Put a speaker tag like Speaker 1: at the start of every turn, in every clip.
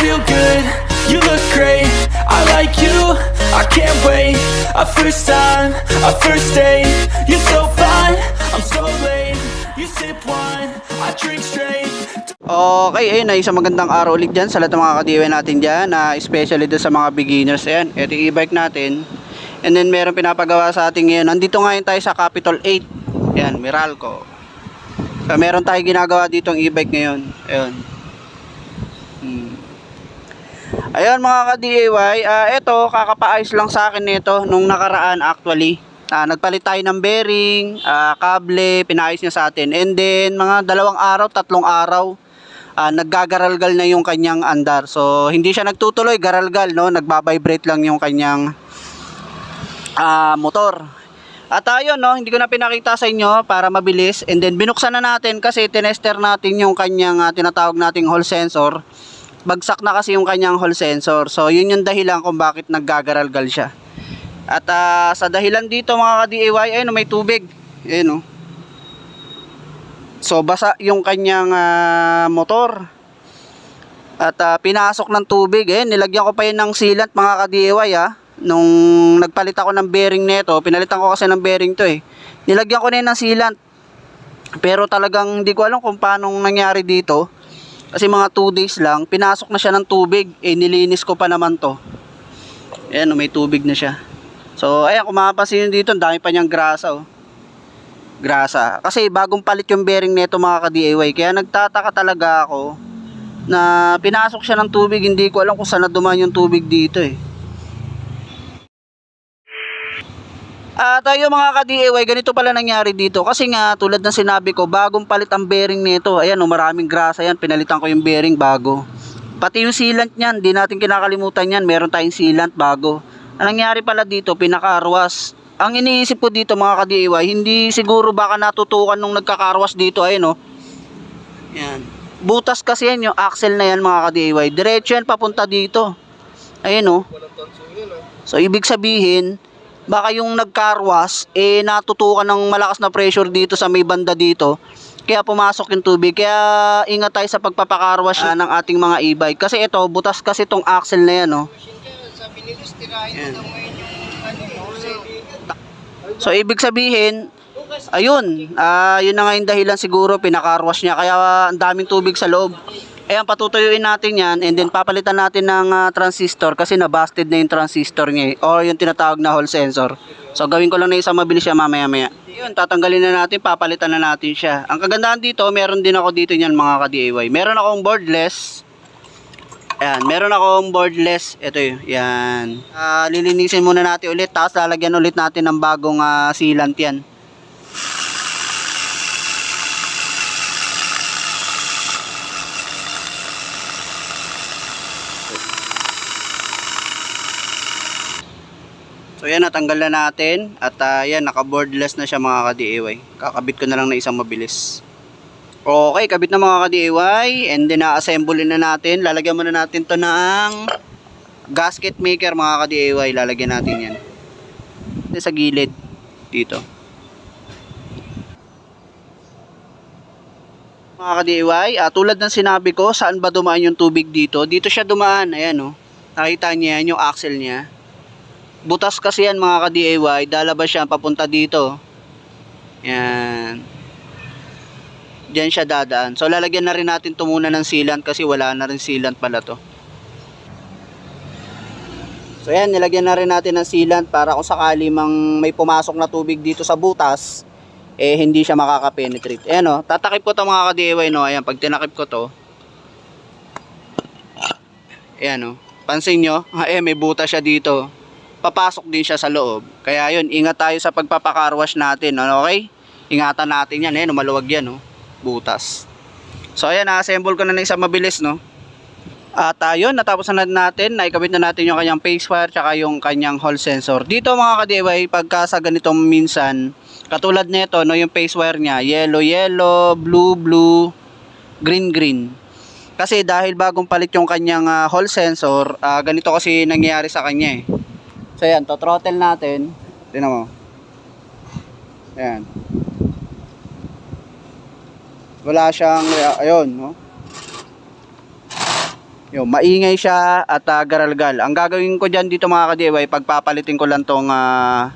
Speaker 1: feel good, you look great I like you, I can't wait A first time, a first date You're so fine, I'm so late You sip wine, I drink straight
Speaker 2: Okay, ayun na isang magandang araw ulit dyan sa lahat ng mga kadiwa natin dyan, na especially doon sa mga beginners. Ayan, ito yung e-bike natin. And then meron pinapagawa sa atin ngayon. Nandito ngayon tayo sa Capital 8. Ayan, Meralco. So, meron tayo ginagawa dito ang e-bike ngayon. Ayun. Ayun mga ka-DIY, ah ito kakapaayos lang sa akin nito nung nakaraan actually. Ah, nagpalit tayo ng bearing, ah, kable, pinaayos niya sa atin. And then mga dalawang araw, tatlong araw, ah, naggagaralgal na yung kanyang andar. So hindi siya nagtutuloy, garalgal no, nagbabibrate lang yung kanyang ah, motor. At ayun no, hindi ko na pinakita sa inyo para mabilis. And then binuksan na natin kasi tinester natin yung kanyang ah, tinatawag nating hall sensor. Bagsak na kasi yung kanyang hall sensor. So yun yung dahilan kung bakit naggagaralgal siya. At ah, sa dahilan dito mga ka-DIY, ayun may tubig. Ayun oh. So basa yung kanyang ah, motor. At ah, pinasok ng tubig eh. Nilagyan ko pa yun ng sealant mga ka-DIY ah. Nung nagpalit ako ng bearing nito, pinalitan ko kasi ng bearing to eh. Nilagyan ko na ng sealant. Pero talagang hindi ko alam kung paano nangyari dito. Kasi mga 2 days lang, pinasok na siya ng tubig. Eh nilinis ko pa naman to. Ayan, oh, may tubig na siya. So, ayan, kung mapapansin nyo dito, ang dami pa niyang grasa, oh. Grasa. Kasi bagong palit yung bearing nito mga ka-DIY. Kaya nagtataka talaga ako na pinasok siya ng tubig. Hindi ko alam kung saan na dumaan yung tubig dito, eh. At tayo mga ka-DIY, ganito pala nangyari dito. Kasi nga, tulad ng sinabi ko, bagong palit ang bearing nito. Ayan, oh, maraming grasa yan. Pinalitan ko yung bearing bago. Pati yung sealant niyan, di natin kinakalimutan yan. Meron tayong sealant bago. Ang nangyari pala dito, pinakarwas. Ang iniisip ko dito mga ka-DIY, hindi siguro baka natutukan nung nagkakarwas dito. Ayun, oh. Yan. Butas kasi yan, yung axle na yan mga ka-DIY. Diretso yan papunta dito. Ayun, oh. So, ibig sabihin, baka yung nagkarwas, eh natutukan ng malakas na pressure dito sa may banda dito. Kaya pumasok yung tubig. Kaya ingat tayo sa pagpapakarwash ah, ng ating mga e-bike. Kasi ito, butas kasi tong axle na yan, oh. Yan. So, ibig sabihin, ayun, ah yun na nga yung dahilan siguro, pinakarwash niya. Kaya ang daming tubig sa loob. Ayan, patutuyuin natin yan and then papalitan natin ng ah, transistor kasi nabusted na yung transistor niya eh, or yung tinatawag na hall sensor. So gawin ko lang na isang mabilis siya mamaya maya. Yun, tatanggalin na natin, papalitan na natin siya. Ang kagandahan dito, meron din ako dito niyan mga ka-DIY. Meron akong boardless. Ayan, meron akong boardless. Ito yun, yan. Ah, lilinisin muna natin ulit, tapos lalagyan ulit natin ng bagong ah, sealant yan. So yan, natanggal na natin. At ah, yan, naka-boardless na siya mga ka-DIY. Kakabit ko na lang na isang mabilis. Okay, kabit na mga ka-DIY. And then, na-assemble na natin. Lalagyan muna natin to ng gasket maker mga ka-DIY. Lalagyan natin yan. Ito sa gilid. Dito. Mga ka-DIY, ah, tulad ng sinabi ko, saan ba dumaan yung tubig dito? Dito siya dumaan. Ayan, oh. Nakita niya yan, yung axle niya. Butas kasi yan mga ka-DIY, dalabas siya papunta dito. Yan. Diyan siya dadaan. So lalagyan na rin natin to muna ng sealant kasi wala na rin sealant pala to. So yan, nilagyan na rin natin ng sealant para kung sakali mang may pumasok na tubig dito sa butas, eh hindi siya makaka-penetrate. Ayan o, tatakip ko to mga ka-DIY no. Ayan, pag tinakip ko to, ayan o, pansin nyo, eh may butas siya dito papasok din siya sa loob. Kaya yun, ingat tayo sa pagpapakarwash natin, no? okay? Ingatan natin yan, eh, no? maluwag yan, no? butas. So ayan, na-assemble ko na ng isang mabilis, no? At ayun, natapos na natin, naikabit na natin yung kanyang face wire, tsaka yung kanyang hall sensor. Dito mga ka-DIY, pagka sa ganitong minsan, katulad nito, no, yung face wire niya, yellow, yellow, blue, blue, green, green. Kasi dahil bagong palit yung kanyang ah, hall sensor, ah, ganito kasi nangyayari sa kanya eh. So yan, to throttle natin. Tingnan mo. Ayan. Wala siyang, ayun, no? Yung maingay siya at ah, garalgal. Ang gagawin ko diyan dito mga ka-DIY, pagpapalitin ko lang tong ah,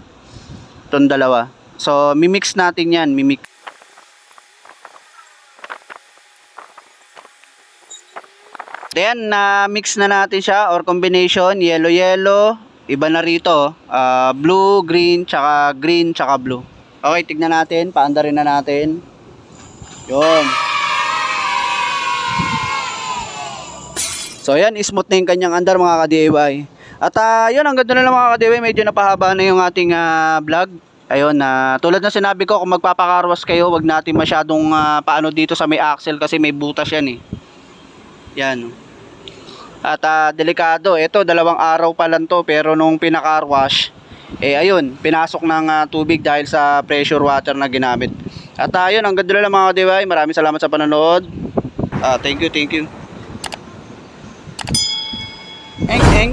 Speaker 2: tong dalawa. So, mimix natin 'yan, mimix. Then, na mix na natin siya or combination, yellow yellow, iba na rito, ah, blue, green, tsaka green, tsaka blue. Okay, tignan natin, paandarin na natin. Yun. So, yan, smooth na yung kanyang andar mga ka-DIY. At ah, yun, ang ganda na lang mga ka-DIY, medyo napahaba na yung ating ah, vlog. Ayun, na tulad ng sinabi ko, kung magpapakarwas kayo, wag natin masyadong ah, paano dito sa may axle kasi may butas yan eh. Yan. At ah, delikado, ito dalawang araw pa lang to pero nung pinaka wash eh ayun, pinasok ng ah, tubig dahil sa pressure water na ginamit. At ayun, ang ganda lang mga diway. Maraming salamat sa panonood. Ah, thank you, thank you. Eng, eng.